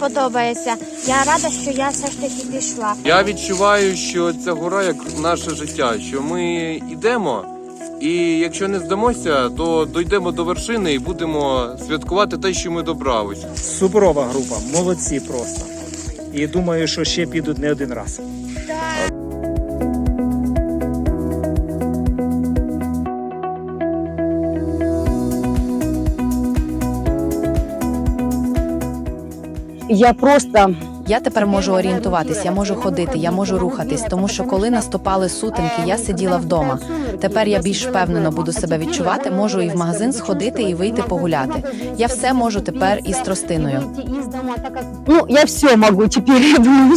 подобається. Я рада, що я все ж таки пішла. Я відчуваю, що ця гора як наше життя, що ми йдемо, і якщо не здамося, то дійдемо до вершини і будемо святкувати те, що ми добрались. Суперова група, молодці просто. І думаю, що ще підуть не один раз. Я просто Я тепер можу орієнтуватись, я можу ходити, я можу рухатись, тому що коли наступали сутинки, я сиділа вдома. Тепер я більш впевнено буду себе відчувати, можу і в магазин сходити і вийти погуляти. Я все можу тепер із тростиною. ну я все можу тепер я думаю,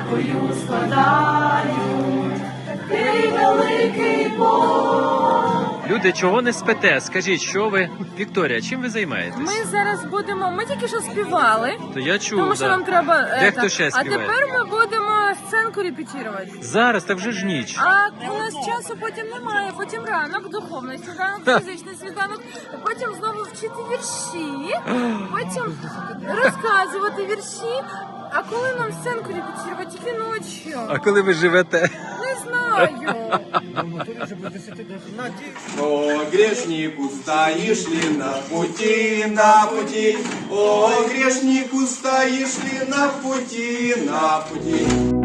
с тростью. Люди, чого не спите? Скажіть, що ви, Вікторія, чим ви займаєтесь? Ми зараз будемо. Ми тільки що співали, То я чув, тому що да. нам треба. Де е, хто ще а співає? тепер ми будемо сценку репетувати. Зараз, так вже ж ніч. А у нас часу потім немає. Потім ранок, духовний сніданок, фізичний сніданок, потім знову вчити вірші, потім розказувати вірші. А коли нам сценку репетирувати? Тільки ночі. А коли ви живете? Не знаю. О, грешнику стоишь ли на пути, на пути? О, грешнику стоишь ли на пути, на пути?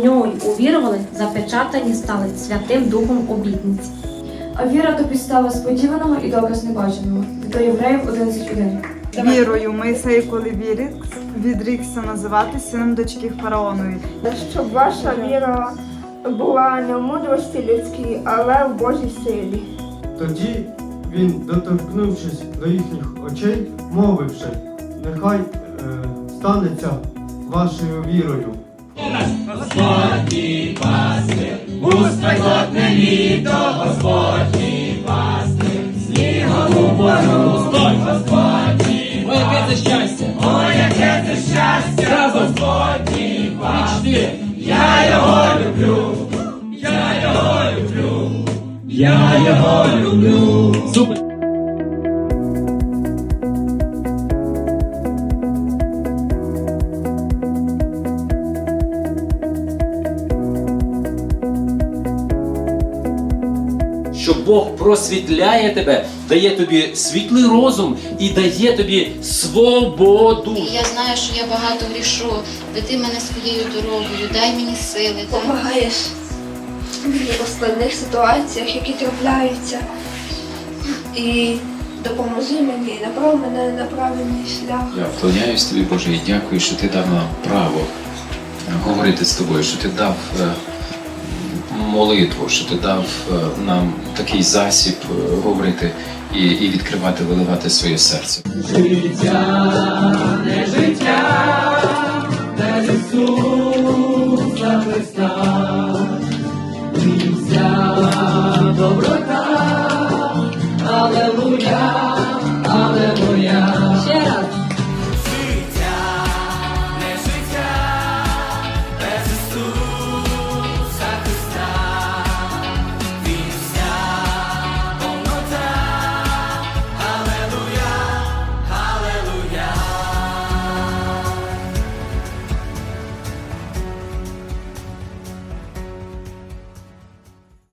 Та в нього й увірували, запечатані стали Святим Духом обітниці. А віра то підстава сподіваного і доказ небаченого. До євреїв 11.1. Вірою Мойсей, коли вірить, відрікся називати сином дочки фараонові. Щоб ваша віра була не в мудрості людській, але в Божій силі. Тоді він, доторкнувшись до їхніх очей, мовивши, нехай е, станеться вашою вірою. Господь і пасли, успокотне літо, Господь і пасли, снігом у пору, Господь і. Ой, яке це щастя, ой, яке це щастя, Господь і пасли. Я його люблю, я його люблю, я його люблю. Що Бог просвітляє тебе, дає тобі світлий розум і дає тобі свободу. Я знаю, що я багато грішу. Веди мене своєю дорогою, дай мені сили. Помагаєш в складних ситуаціях, які трапляються. І допоможи мені, направ мене на правильний шлях. Я вклоняюсь тобі, Боже, і дякую, що ти дав нам право е, говорити з тобою, що ти дав е, молитву, що ти дав е, нам такий засіб е, говорити і, і відкривати, виливати своє серце. Життя, не життя, Ісуса Христа. Віття, доброта, Аллилуйя,